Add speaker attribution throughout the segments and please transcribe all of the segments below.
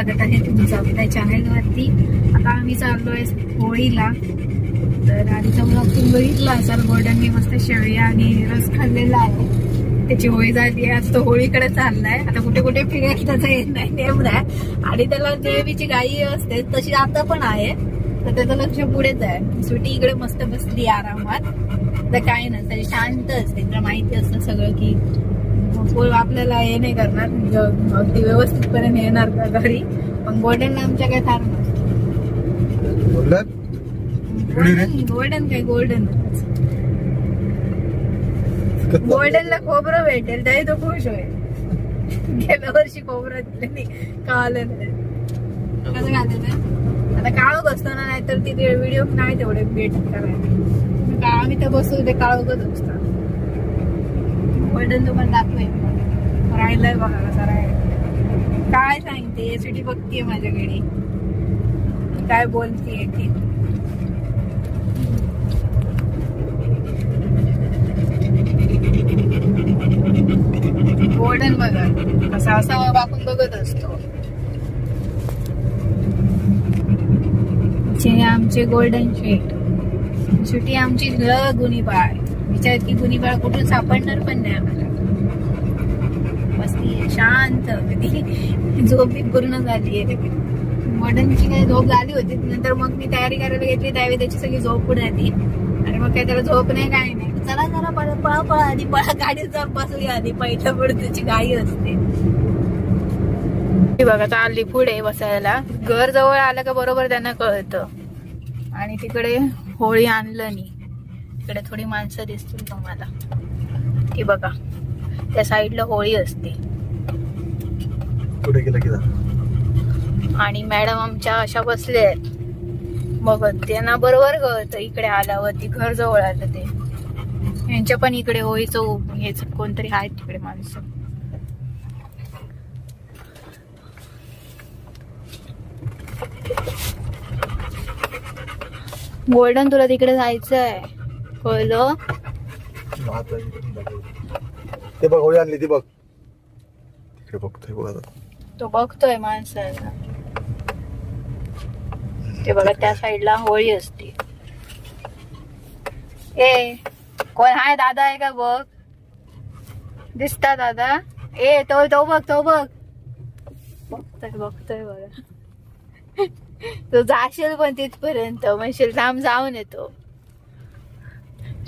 Speaker 1: स्वागत आहे तुमचं आपल्या चॅनलवरती. आता आम्ही चाललो आहे होळीला. तर आधीचा ब्लॉग तुम्ही बघितला असाल गोल्डनने मस्त शेवया आणि रस खाल्लेला आहे. त्याची होळी झाली आहे आज तो होळीकडे चाललाय. आता कुठे कुठे फिरायला त्याचा येत नाही नेम आणि त्याला नेहमीची गाई असते तशी आता पण आहे. तर त्याचं लक्ष पुढेच आहे. सुटी इकडे मस्त बसली आरामात. तर काय नसतं शांत असते. तिला माहिती असतं सगळं की पोळ आपल्याला हे नाही करणार. अगदी व्यवस्थितपणे येणार का घरी. पण गोल्डन आमच्या काय थार. गोल्डन गोल्डन काय गोल्डन गोल्डनला खोबरं भेटेल तरी तो खुश होईल. गेल्या वर्षी खोबरं दिलं नाही. कळालं नाही? कसं आता काळोख असतो ना नाहीतर तिथे व्हिडिओ नाही तेवढे भेट करायला. आम्ही तर बसू ते काळोखच असतं गोल्डन दुकान दाखवे राहिलंय बघा कसं राहील काय सांगते एसिडी बघतीये माझ्याकडे. काय बोलतीये ती. गोल्डन बघा. असा असा आपण बघत असतो. जे आमचे गोल्डन शेट शेवटी आमची गुणी गुन्हीबाळ विचार की गुन्हीबाळ कुठून सापडणार पण नाही आम्हाला. बसली शांत कधी झोप पूर्ण झाली आहे. मॉडर्नची काही झोप झाली होती नंतर मग मी तयारी करायला घेतली त्यावेळी त्याची सगळी झोप पुढे आली आणि मग काय त्याला झोप नाही काय नाही. चला जरा पळा पळा पळा आधी पळा गाडीत जाऊन बसूया आधी पहिल्या पुढे त्याची गाडी असते. ती बघा चालली पुढे बसायला. घर जवळ आलं का बरोबर त्यांना कळतं. आणि तिकडे होळी आणलं नाही. तिकडे थोडी माणसं दिसतील तुम्हाला. ती बघा त्या साईडला होळी असते.
Speaker 2: पुढे गेला गेला
Speaker 1: आणि मॅडम आमच्या अशा बसल्या आहेत. मग त्यांना बरोबर कळतं इकडे आल्यावरती घर जवळ आलं ते. यांच्या पण इकडे होळीचं उ- हेच कोणतरी आहेत तिकडे माणसं. गोल्डन तुला तिकडे जायचं आहे कळलं.
Speaker 2: ते बघ होळी आणली ती बघ. तिकडे बघतोय बघ आता.
Speaker 1: तो बघतोय माणसाला. ते बघा त्या साईडला होळी असते. ए कोण? हाय दादा आहे का बघ? दिसता दादा? ए तो तो बघ तो बघ. बघतोय बघतोय बघा. तो जाशील पण तिथपर्यंत. म्हणशील थांब जाऊन येतो.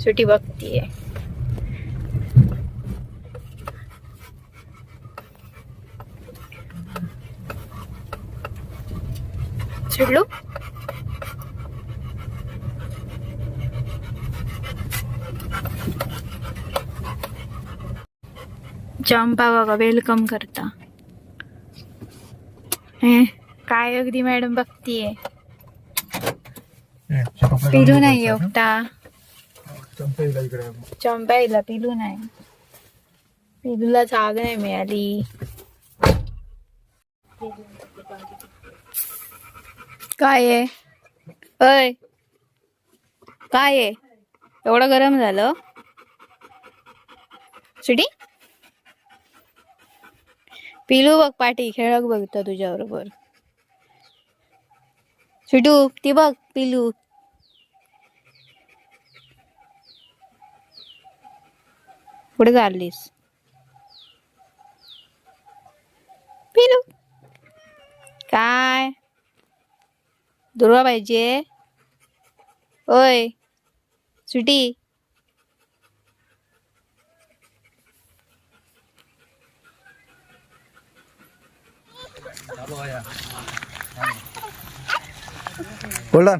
Speaker 1: सुटी बघतीये चिडलो? चंपा बघा वेलकम करता. हे काय अगदी मॅडम बघतीये. पिलू नाही एकटा.
Speaker 2: चंपा इकडे
Speaker 1: चंपाईला पिलू नाही. पिलूला जाग नाही मिळाली. काय आहे? अय काय आहे? एवढं गरम झालं? सुटी? पिलू बघ पाठी खेळक बघतो तुझ्या बरोबर सुटू ती बघ पिलू. पुढे चाललीस. पिलू. काय? दुर्वा पाहिजे ओय सुटी
Speaker 2: गोल्डन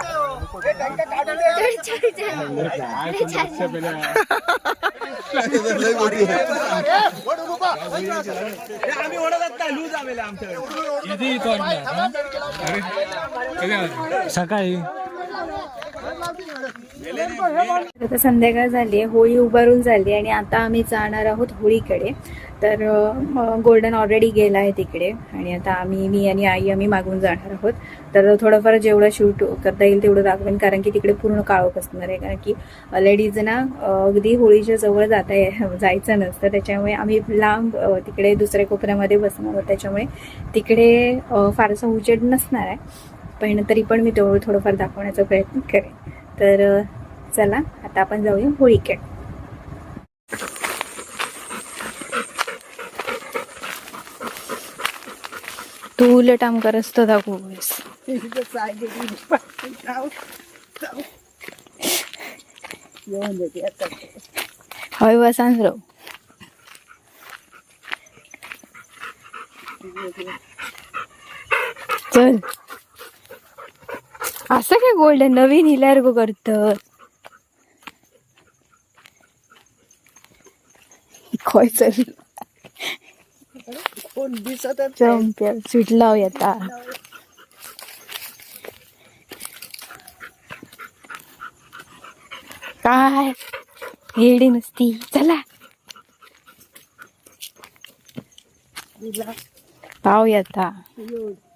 Speaker 2: Oh,
Speaker 3: सकाळी.
Speaker 1: आता संध्याकाळ झाली आहे. होळी उभारून झाली आणि आता आम्ही जाणार आहोत होळीकडे. तर गोल्डन ऑलरेडी गेला आहे तिकडे. आणि आता आम्ही मी आणि आई आम्ही मागून जाणार आहोत. तर थोडंफार जेवढं शूट करता येईल तेवढं दाखवेन कारण की तिकडे पूर्ण काळोख असणार आहे. कारण की लेडीजना अगदी होळीच्या जवळ जाता ये- जायचं नसतं. त्याच्यामुळे आम्ही लांब तिकडे दुसऱ्या कोपऱ्यामध्ये बसणार आहोत. त्याच्यामुळे तिकडे फारसा उजेड नसणार आहे. पण तरी पण मी तेवढं थोडंफार दाखवण्याचा प्रयत्न करेन. तर चला आता आपण जाऊया होळीकडे तू उलट आमका रस्तो दाखवूस हय वसांच राव. चल. असं काय गोल्ड नवीन हिल्यार गो करत. खय चल. चंप्या सुटला येता काय? येडी नसती. चला. भाव येता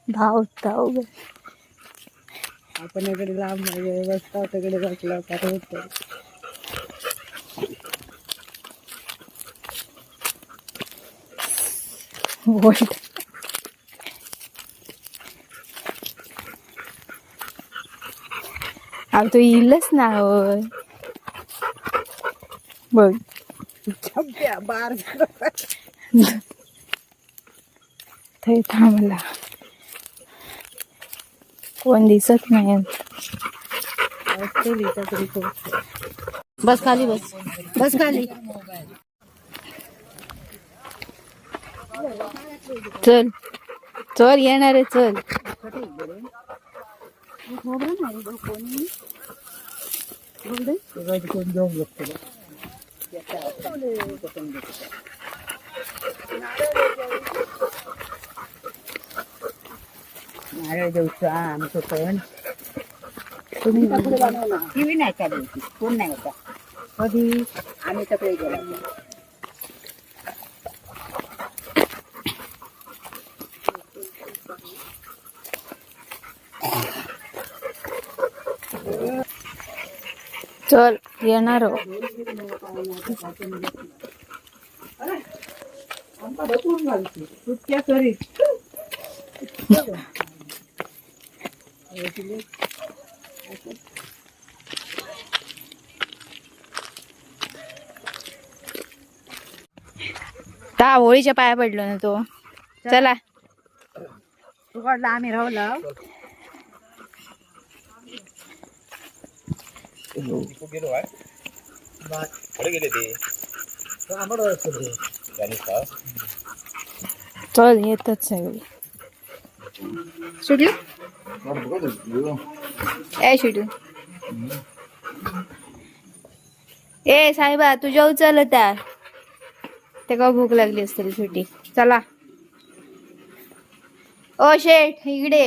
Speaker 1: भाव ताव.
Speaker 4: आपण इकडे लांब व्यवस्था तिकडे बसला तर होतं.
Speaker 1: गोल्ड अहो तो येईलच ना होय. बघ
Speaker 4: बार
Speaker 1: थंय थांबला कोण दिसत नाही.
Speaker 4: बस खाली बस. बस खाली.
Speaker 1: चल. चल येणार आहे चल.
Speaker 4: नारळ देऊचा आमचं पण तुम्ही नाही का द्यायची कोण नाही होता. कधी? आम्ही सगळे गेला.
Speaker 1: चल येणार ता होळीच्या पाया पडलो ना तो. चला.
Speaker 4: तुकडला आम्ही राहलो
Speaker 1: चल येतच सगळी सुटली? ए सुटू ए साहेबा तुझ्या उचल त्या ते का भूक लागली असतील सुटी. चला. ओ शेठ इकडे.